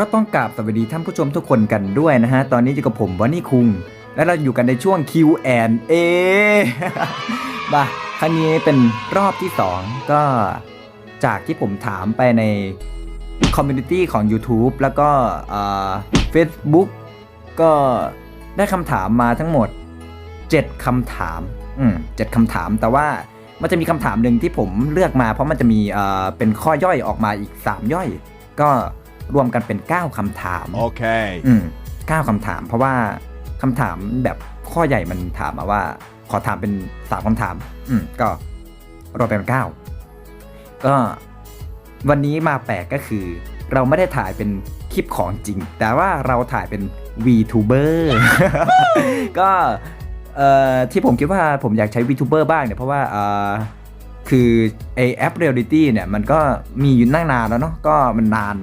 ก็ต้องกราบสวัสดีท่านผู้ชมทุกคนกันด้วยนะฮะ ตอนนี้อยู่กับผมวันนี่คุง และเราอยู่กันในช่วง Q&A มาครั้งนี้เป็นรอบที่ 2 ก็จากที่ผมถามไปในคอมมูนิตี้ของ YouTube แล้วก็เฟซบุ๊กก็ได้คำถามมาทั้งหมด 7คำถาม อืมเจ็ดคำถาม แต่ว่ามันจะมีคำถามหนึ่งที่ผมเลือกมา เพราะมันจะมีเอ่อเป็นข้อย่อยออกมาอีก 3 ย่อย ก็ รวมกันเป็น 9คำถาม Okay. อืมเก้าคำถาม เพราะว่าคำถามแบบข้อใหญ่มันถามมาว่า ขอถามเป็นสามคำถาม อืมก็รวมเป็นเก้าก็วันนี้มาแปลกก็คือ เราไม่ได้ถ่ายเป็นคลิปของจริง แต่ว่าเราถ่ายเป็น VTuber ก็เอ่อที่ผมคิดว่าผมอยากใช้ VTuber บ้างเนี่ยเพราะว่าเอ่อคือไอแอป Reality เนี่ยมันก็มีอยู่ตั้งนานแล้วเนาะก็มันนาน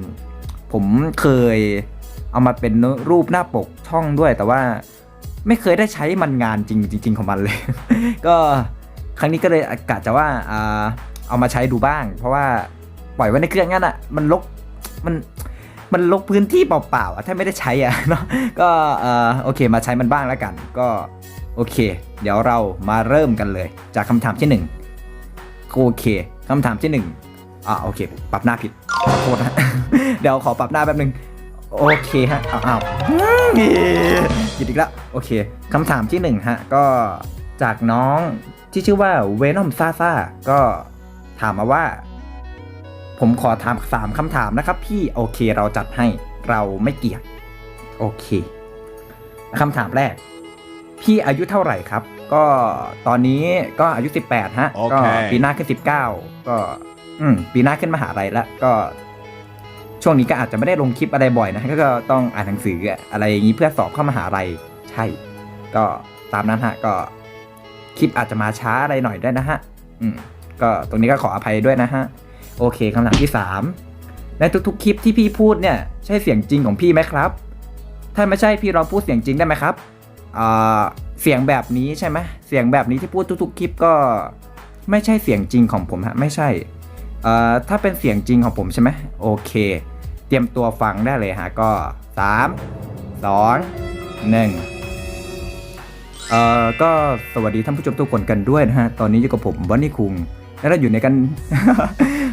ผมเคยเอามาเป็นรูปหน้าปกช่องด้วย แต่ว่าไม่เคยได้ใช้มันงานจริงจริงของมันเลย ก็ครั้งนี้ก็เลยกะจะว่าเอามาใช้ดูบ้าง เพราะว่าปล่อยไว้ในเครื่องงั้นอะมันลกมันมันลกพื้นที่เปล่าๆอะถ้าไม่ได้ใช้อะเนาะก็เออโอเคมาใช้มันบ้างแล้วกัน ก็โอเค เดี๋ยวเรามาเริ่มกันเลย จากคำถามที่หนึ่งโอเคคำถามที่หนึ่ง อ่าโอเค ปรับหน้าผิดขอโทษนะเดี๋ยวขอปรับหน้าแป๊บนึง โอเคฮะอ้าวอ้าวผิดอีกแล้วโอเคคำถามที่หนึ่งฮะ ก็จากน้องที่ชื่อว่าเวนอมซาซาก็ถามมาว่า ผมขอถามสามคำถามนะครับพี่โอเคเราจัดให้เราไม่เกลียดโอเคคำถามแรก พี่อายุเท่าไหร่ครับ ก็ตอนนี้ก็อายุ 18 ฮะโอเคก็ปีหน้าขึ้น 19 ก็ อืม ปีหน้าขึ้นมหาลัยแล้ว ก็ช่วงนี้ก็อาจจะไม่ได้ลงคลิปอะไรบ่อยนะ ก็ต้องอ่านหนังสืออะไรอย่างนี้เพื่อสอบเข้ามหาลัย ใช่ ก็ตามนั้นฮะ ก็คลิปอาจจะมาช้าอะไรหน่อยด้วยนะฮะ อืม ก็ตรงนี้ก็ขออภัยด้วยนะฮะ โอเคคำถามที่ 3 ในทุกๆ คลิปที่พี่พูดเนี่ย ใช่เสียงจริงของพี่ไหมครับ ถ้าไม่ใช่พี่ลองพูดเสียงจริงได้ไหมครับ อ่า เสียงแบบนี้ใช่ไหมเสียงแบบนี้ที่พูดทุกๆคลิปก็ไม่ใช่เสียงจริงของผมฮะไม่ใช่เอ่อถ้าเป็นเสียงจริงของผมใช่ไหมโอเค เตรียมตัวฟังได้เลยฮะก็ 3 2 1เอ่อก็สวัสดีท่านผู้ชมทุกคนกันด้วยนะฮะตอนนี้อยู่กับผมวันนี่คุงแล้วเราอยู่ในกัน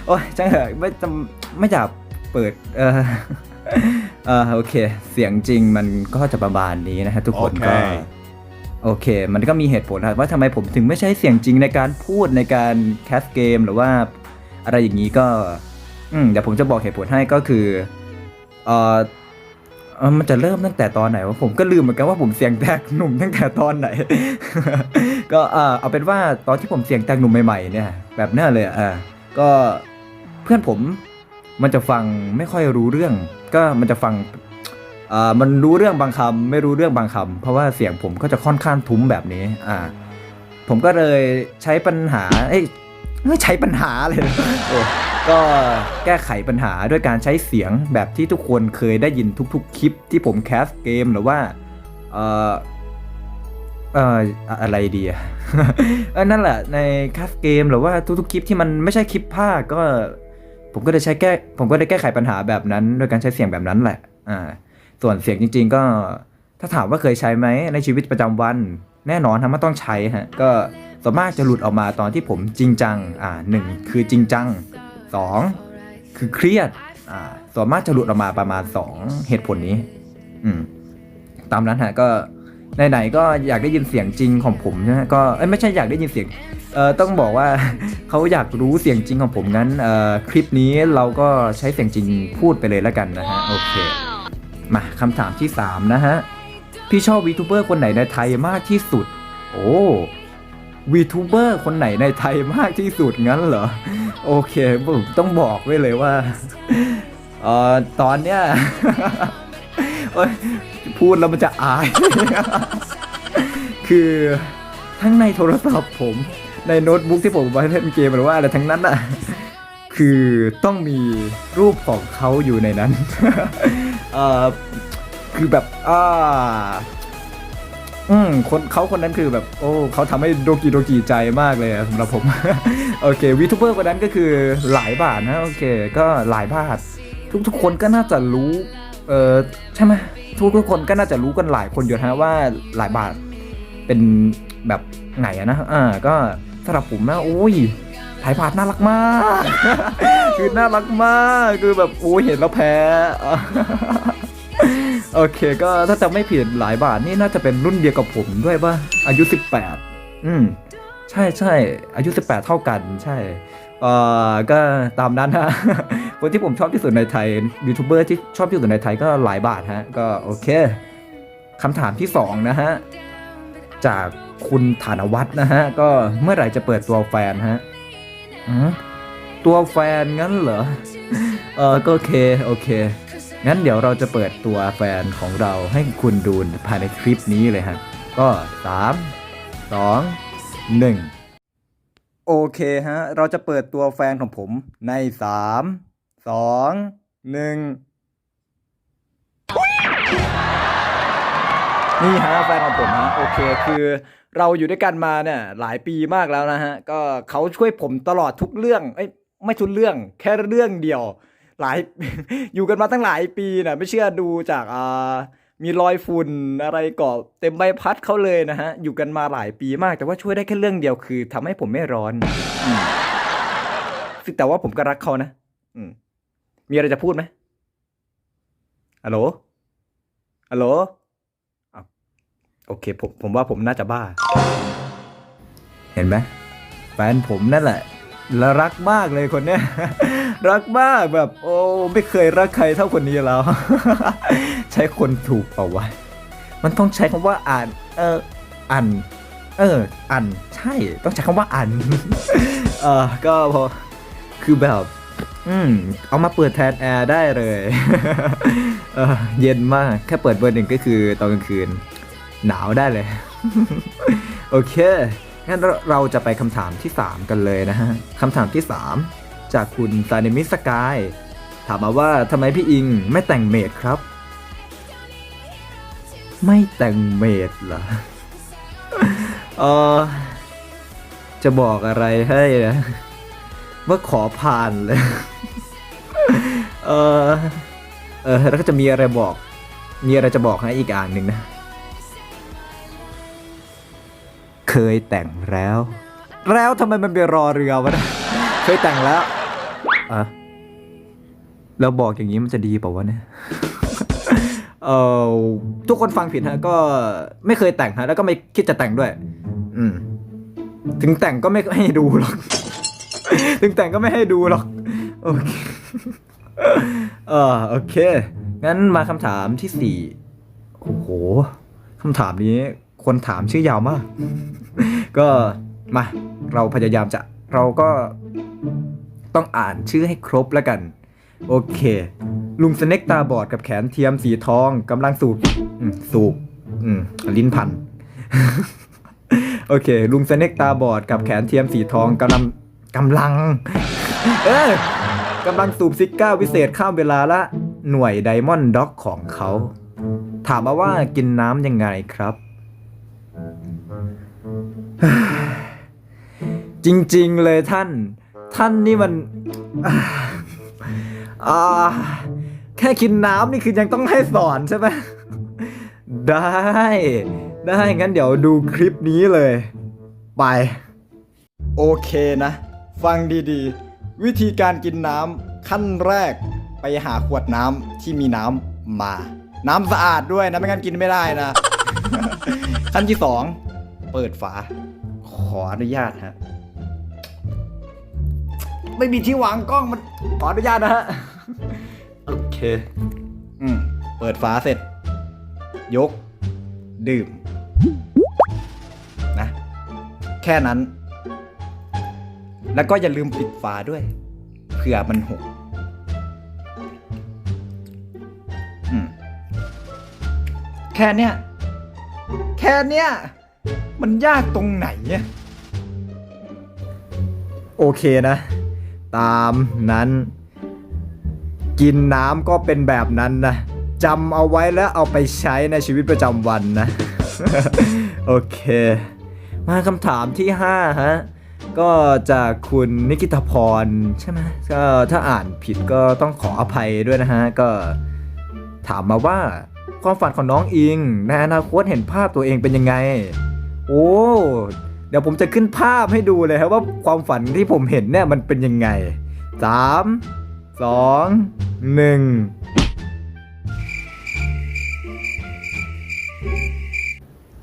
โอ้ยจังเหอะไม่จำไม่อยากเปิดเออเออโอเค เสียงจริงมันก็จะประมาณนี้นะฮะทุกคนก็ โอเค มันก็มีเหตุผลนะว่าทำไมผมถึงไม่ใช้เสียงจริงในการพูดในการแคสเกมหรือว่าอะไรอย่างนี้ก็อืมเดี๋ยวผมจะบอกเหตุผลให้ก็คือเอ่อมันจะเริ่มตั้งแต่ตอนไหนวะผมก็ลืมเหมือนกันว่าผมเสียงแตกหนุ่มตั้งแต่ตอนไหน ก็เออเอาเป็นว่าตอนที่ผมเสียงแตกหนุ่มใหม่ๆเนี่ย แบบเนี้ยเลยอะก็เพื่อนผมมันจะฟังไม่ค่อยรู้เรื่อง ก็มันจะฟัง อ่ามันรู้เรื่องบางคำไม่รู้เรื่องบางคำเพราะว่าเสียงผมก็จะค่อนข้างทุ้มแบบนี้ อ่า ผมก็เลยใช้ปัญหา เอ้ยไม่ใช้ปัญหาเลยนะโอ้ก็แก้ไขปัญหาด้วยการใช้เสียงแบบที่ทุกคนเคยได้ยินทุกๆ คลิปที่ผมแคสเกมหรือว่า เอ่อเอ่ออะไรดีอะเออนั่นแหละในแคสเกมหรือว่าทุกๆคลิปที่มันไม่ใช่คลิปภาคก็ ผมก็ได้ใช้แก้ ผมก็ได้แก้ไขปัญหาแบบนั้น โดยการใช้เสียงแบบนั้นแหละ อ่า ส่วนเสียงจริง ๆ ก็ถ้าถามว่าเคยใช้ไหมในชีวิตประจำวัน แน่นอนทำมันต้องใช้ฮะก็ส่วนมากจะหลุดออกมาตอนที่ผมจริงจังอ่าหนึ่งคือจริงจังสองคือเครียดอ่าส่วนมากจะหลุดออกมาประมาณสองเหตุผลนี้อืมตามนั้นฮะก็ไหนๆก็อยากได้ยินเสียงจริงของผมใช่ไหมก็ไม่ใช่อยากได้ยินเสียงเอ่อต้องบอกว่าเขาอยากรู้เสียงจริงของผมงั้นเอ่อคลิปนี้เราก็ใช้เสียงจริงพูดไปเลยแล้วกันนะฮะโอเค มาคำถามที่ 3 นะฮะ พี่ชอบวีทูเบอร์คนไหนในไทยมากที่สุด โอ้วีทูเบอร์คนไหนในไทยมากที่สุดงั้นเหรอ โอเคผมต้องบอกไว้เลยว่าเอ่อตอนเนี้ยพูดแล้วมันจะอาย คือทั้งในโทรศัพท์ผมในโน้ตบุ๊กที่ผมไว้เล่นเกมหรือว่าอะไรทั้งนั้นอะคือต้องมีรูปของเขาอยู่ในนั้น เอ่อคือแบบอ่าอืมคนเขาคนนั้นคือแบบ โอ้เขาทำให้โดกีโดกีใจมากเลยอะสำหรับผม โอเควีทูเบอร์คนนั้นก็คือหลายบาทนะโอเค ก็หลายบาท ทุกๆคนก็น่าจะรู้ เออใช่ไหมทุกทุกคนก็น่าจะรู้กันหลายคนอยู่นะฮะว่าหลายบาทเป็นแบบไหนอะนะอ่าก็สำหรับผมนะโอ้ย หลายบาทน่ารักมาก คือน่ารักมาก คือแบบโอ้ยเห็นแล้วแพ้ โอเค ก็ถ้าจะไม่ผิดหลายบาทนี่น่าจะเป็นรุ่นเดียวกับผมด้วยป่ะ อายุ 18 อืม ใช่ใช่ อายุ 18 เท่ากัน ใช่ เอ่อ ก็ตามนั้นฮะ คนที่ผมชอบที่สุดในไทย ยูทูบเบอร์ที่ชอบที่สุดในไทยก็หลายบาทฮะ ก็โอเคคำถามที่สองนะฮะ จากคุณฐานวัฒน์นะฮะ ก็เมื่อไหร่จะเปิดตัวแฟนฮะ ตัวแฟนงั้นเหรอ เออก็โอเค โอเค งั้นเดี๋ยวเราจะเปิดตัวแฟนของเราให้คุณดูภายในคลิปนี้เลยฮะ ก็ 3 2 1 โอเคฮะ เราจะเปิดตัวแฟนของผมใน 3 2 1 นี่ฮะแฟนของผมฮะโอเคคือเราอยู่ด้วยกันมาเนี่ยหลายปีมากแล้วนะฮะก็เขาช่วยผมตลอดทุกเรื่องเอ้ยไม่ทุกเรื่องแค่เรื่องเดียว หลายอยู่กันมาตั้งหลายปีนะไม่เชื่อดูจากอ่ามีรอยฝุ่นอะไรเกาะเต็มใบพัดเขาเลยนะฮะอยู่กันมาหลายปีมาก แต่ว่าช่วยได้แค่เรื่องเดียวคือทำให้ผมไม่ร้อนอืมซึ่งแต่ว่าผมก็รักเขานะอืมมีอะไรจะพูดไหมฮัลโหลฮัลโหล โอเคผมผมว่าผมน่าจะบ้า เห็นไหมแฟนผมนั่นแหละแล้วรักมากเลยคนเนี้ย รักมากแบบ โอ้ไม่เคยรักใครเท่าคนนี้แล้ว ใช้คนถูกเปล่าวะมันต้องใช้คำว่าอ่าน เอออัน เออ อัน ใช่ ต้องใช้คำว่าอัน เออก็พอ คือแบบ อืม เอามาเปิดแทนแอร์ได้เลย เออเย็นมาก แค่เปิดเบอร์หนึ่งก็คือตอนกลางคืน หนาวได้เลย โอเค งั้นเราเราจะไปคำถามที่ 3 กันเลยนะฮะคำถามที่ 3 จากคุณซาเนมิสกาย ถามมาว่าทำไมพี่อิงไม่แต่งเมดครับ ไม่แต่งเมดเหรอเออจะบอกอะไรให้นะว่าขอผ่านเลย เออเออแล้วก็จะมีอะไรบอก มีอะไรจะบอกให้อีกอ่านหนึ่งนะ เคยแต่งแล้ว แล้วทำไมมันไปรอเรือวะเนะเคยแต่งแล้วอะแล้วบอกอย่างนี้มันจะดีเปล่าวะเนี่ยเออทุกคนฟังผิดฮะ ก็ไม่เคยแต่งฮะ แล้วก็ไม่คิดจะแต่งด้วย อืม ถึงแต่งก็ไม่ให้ดูหรอก ถึงแต่งก็ไม่ให้ดูหรอก โอเค เออโอเค งั้นมาคำถามที่สี่โอ้โหคำถามนี้ คนถามชื่อยาวมาก ก็มาเราพยายามจะเราก็ต้องอ่านชื่อให้ครบแล้วกัน โอเค ลุงสเน็กตาบอดกับแขนเทียมสีทองกำลังสูบอืมสูบอืมลิ้นพัน โอเค ลุงสเน็กตาบอดกับแขนเทียมสีทองกำลังกำลัง เออกำลังสูบซิก้าวิเศษข้ามเวลาละ หน่วยไดมอนด์ด็อกของเขา ถามมาว่ากินน้ำยังไงครับ จริงๆเลยท่าน ท่านนี่มันอ่าแค่กินน้ำนี่คือยังต้องให้สอนใช่ไหมได้ ได้งั้นเดี๋ยวดูคลิปนี้เลย ไป โอเคนะ ฟังดีๆ วิธีการกินน้ำขั้นแรกไปหาขวดน้ำที่มีน้ำมา น้ำสะอาดด้วยนะไม่งั้นกินไม่ได้นะ ขั้นที่สองเปิดฝา ขออนุญาตฮะ ไม่มีที่วางกล้องมันขออนุญาตนะฮะ โอเค อืม เปิดฝาเสร็จ ยก ดื่ม นะ แค่นั้น แล้วก็อย่าลืมปิดฝาด้วย เผื่อมันหกอืมแค่เนี้ย แค่เนี้ย มันยากตรงไหนเนี่ยโอเคนะ ตามนั้น กินน้ำก็เป็นแบบนั้นนะจำเอาไว้แล้วเอาไปใช้ในชีวิตประจำวันนะ โอเค มาคำถามที่ 5 ฮะ ก็จากคุณนิกิตพร ใช่ไหมก็ถ้าอ่านผิดก็ต้องขออภัยด้วยนะฮะ ก็ถามมาว่าความฝันของน้องอิง ในอนาคตเห็นภาพตัวเองเป็นยังไง โอ้เดี๋ยวผมจะขึ้นภาพให้ดูเลยครับว่าความฝันที่ผมเห็นเนี่ยมันเป็นยังไงสามสองหนึ่ง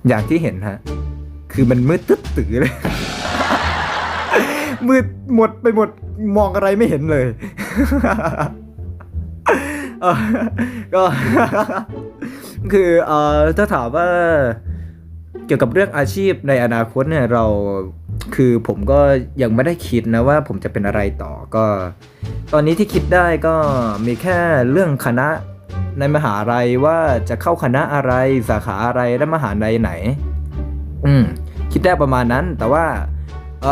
อย่างที่เห็นฮะ คือมันมืดตึ๊ดตื้อเลย มืดหมดไปหมดมองอะไรไม่เห็นเลยก็คือเอ่อถ้าถามว่า เกี่ยวกับเรื่องอาชีพในอนาคตเนี่ยเราคือผมก็ยังไม่ได้คิดนะว่าผมจะเป็นอะไรต่อก็ ตอนนี้ที่คิดได้ก็มีแค่เรื่องคณะในมหาลัยว่าจะเข้าคณะอะไรสาขาอะไรและมหาลัยไหน อืมคิดได้ประมาณนั้น แต่ว่าอ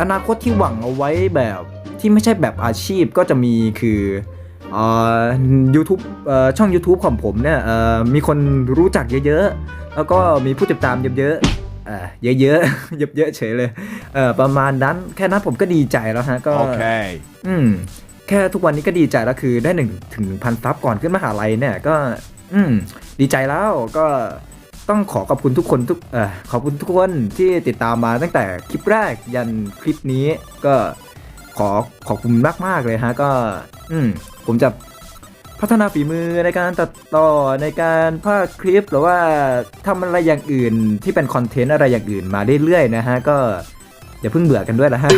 อนาคตที่หวังเอาไว้แบบที่ไม่ใช่แบบอาชีพก็จะมีคือเอ่อ YouTube เอ่อช่อง YouTube ของผมเนี่ยมีคนรู้จักเยอะๆ แล้วก็มีผู้ติดตามเยอะๆเอ่อเยอะๆเยอะๆเฉยเลยเออประมาณนั้นแค่นั้นผมก็ดีใจแล้วฮะก็ Okay. อืมแค่ทุกวันนี้ก็ดีใจแล้วคือได้หนึ่งถึงพันซับก่อนขึ้นมหาลัยเนี่ยก็ อืมดีใจแล้วก็ต้องขอขอบคุณทุกคนทุกเอ่อขอบคุณทุกคนที่ติดตามมาตั้งแต่คลิปแรกยันคลิปนี้ก็ขอขอบคุณมากมากๆเลยฮะก็ อืมผมจะ พัฒนาฝีมือในการตัดต่อในการภาคคลิปหรือว่าทำอะไรอย่างอื่นที่เป็นคอนเทนต์อะไรอย่างอื่นมาเรื่อยๆนะฮะ ก็อย่าเพิ่งเบื่อกันด้วยละฮะ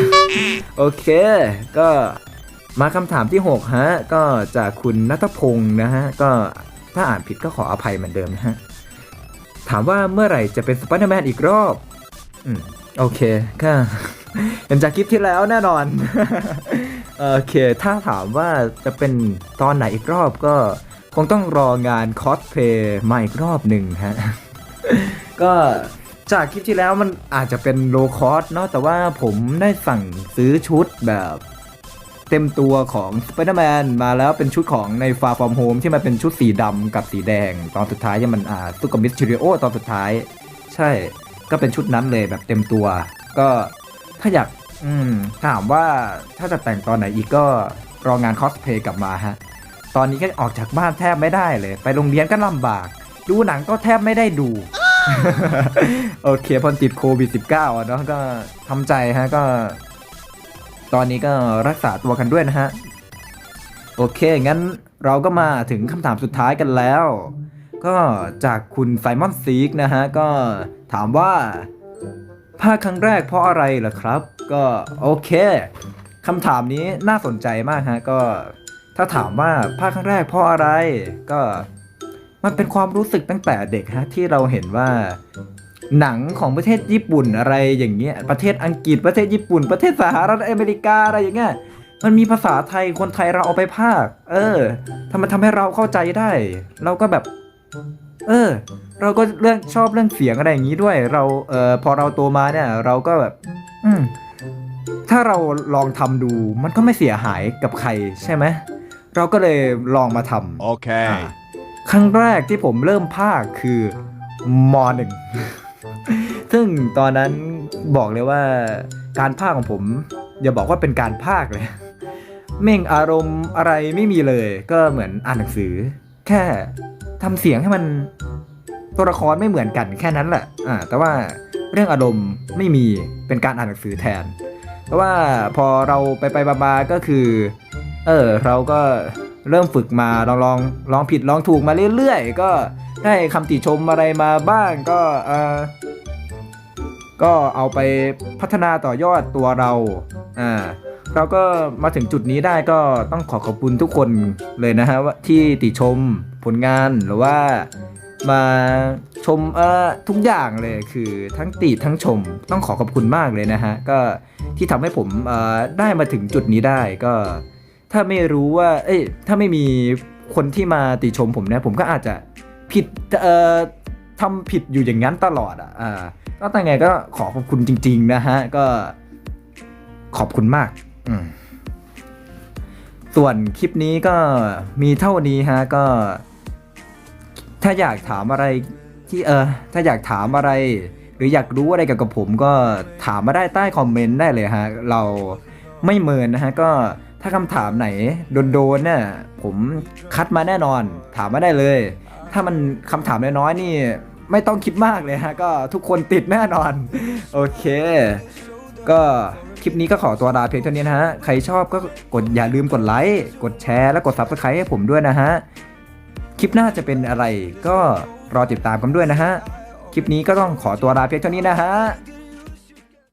โอเค ก็มาคำถามที่ 6 ฮะ ก็จากคุณนัทพงศ์นะฮะ ก็ถ้าอ่านผิดก็ขออภัยเหมือนเดิมนะฮะ ถามว่าเมื่อไหร่จะเป็นสไปเดอร์แมนอีกรอบอืมโอเคก็เห็นจากคลิปที่แล้วแน่นอน โอเค ถ้าถามว่าจะเป็นตอนไหนอีกรอบก็คงต้องรองานคอสเพลย์มาอีกรอบหนึ่งฮะ ก็จากคลิปที่แล้วมันอาจจะเป็นโลคอสเนาะแต่ว่าผมได้สั่งซื้อชุดแบบเต็มตัวของ Spider-Man มาแล้วเป็นชุดของใน Far From Home ที่มันเป็นชุดสีดำกับสีแดง ตอนสุดท้ายที่มันอ่าตุกกับมิสชิริโอตอนสุดท้าย ใช่ก็เป็นชุดนั้นเลยแบบเต็มตัว ก็ถ้าอยาก อืม ถามว่าถ้าจะแต่งตอนไหนอีกก็รองานคอสเพลย์กลับมาฮะ ตอนนี้ก็ออกจากบ้านแทบไม่ได้เลย ไปโรงเรียนก็ลำบาก ดูหนังก็แทบไม่ได้ดู โอเคพอติดโควิด -19 อะเนาะก็ทำใจฮะก็ ตอนนี้ก็รักษาตัวกันด้วยนะฮะ โอเค งั้นเราก็มาถึงคำถามสุดท้ายกันแล้ว ก็จากคุณไซมอนซีกนะฮะ ก็ถามว่า ภาคครั้งแรกเพราะอะไรล่ะครับ ก็โอเคคำถามนี้น่าสนใจมากฮะก็ ถ้าถามว่าภาคครั้งแรกเพราะอะไรก็มันเป็นความรู้สึกตั้งแต่เด็กฮะที่เราเห็นว่า หนังของประเทศญี่ปุ่นอะไรอย่างเงี้ยประเทศอังกฤษประเทศญี่ปุ่น ประเทศสหรัฐอเมริกาอะไรอย่างเงี้ยมันมีภาษาไทยคนไทยเราเอาไปภาค เออทำไมทำให้เราเข้าใจได้ เราก็แบบ เออ เราก็เรื่องชอบเรื่องเสียงอะไรอย่างนี้ด้วย เราเอ่อพอเราโตมาเนี่ย เราก็แบบ อืมถ้าเราลองทำดูมันก็ไม่เสียหายกับใครใช่ไหมเราก็เลยลองมาทำ Okay. อ่าครั้งแรกที่ผมเริ่มภาคคือมหนึ่งซึ่งตอนนั้นบอกเลยว่าการภาคของผม อย่าบอกว่าเป็นการภาคเลย เม่งอารมณ์อะไรไม่มีเลย ก็เหมือนอ่านหนังสือ แค่ ทำเสียงให้มันตัวละครไม่เหมือนกันแค่นั้นแหละอ่าแต่ว่าเรื่องอารมณ์ไม่มีเป็นการอ่านหนังสือแทน เพราะว่าพอเราไปไปมาๆก็คือ เออเราก็เริ่มฝึกมาลองลองลองผิดลองถูกมาเรื่อยๆ ก็ได้คำติชมอะไรมาบ้างก็เออก็เอาไปพัฒนาต่อยอดตัวเราอ่า เราก็มาถึงจุดนี้ได้ก็ต้องขอขอบคุณทุกคนเลยนะฮะว่าที่ติชมผลงานหรือว่ามาชมเอ่อทุกอย่างเลยคือทั้งติทั้งชมต้องขอขอบคุณมากเลยนะฮะก็ที่ทำให้ผมเอ่อได้มาถึงจุดนี้ได้ก็ ถ้าไม่รู้ว่า เอ้ยถ้าไม่มีคนที่มาติชมผมเนี่ยผมก็อาจจะผิดเอ่อทำผิดอยู่อย่างนั้นตลอดอะอ่าก็แต่ไงก็ขอขอบคุณจริง ๆ นะฮะก็ขอบคุณมาก ส่วนคลิปนี้ก็มีเท่านี้ฮะก็ ถ้าอยากถามอะไรที่เออ ถ้าอยากถามอะไร หรืออยากรู้อะไรเกี่ยวกับผมก็ถามมาได้ใต้คอมเมนต์ได้เลยฮะ เราไม่เมินนะฮะ ก็ถ้าคำถามไหนโดนๆเนี่ยผมคัดมาแน่นอน ถามมาได้เลย ถ้ามันคำถามน้อยๆนี่ ไม่ต้องคิดมากเลยฮะ ก็ทุกคนติดแน่นอน โอเค ก็ คลิปนี้ก็ขอตัวลาเพียงเท่านี้นะฮะ ใครชอบก็กดอย่าลืมกดไลค์ กดแชร์ และกด Subscribe ให้ผมด้วยนะฮะ คลิปหน้าจะเป็นอะไรก็รอติดตามกันด้วยนะฮะ คลิปนี้ก็ต้องขอตัวลาเพียงเท่านี้นะฮะ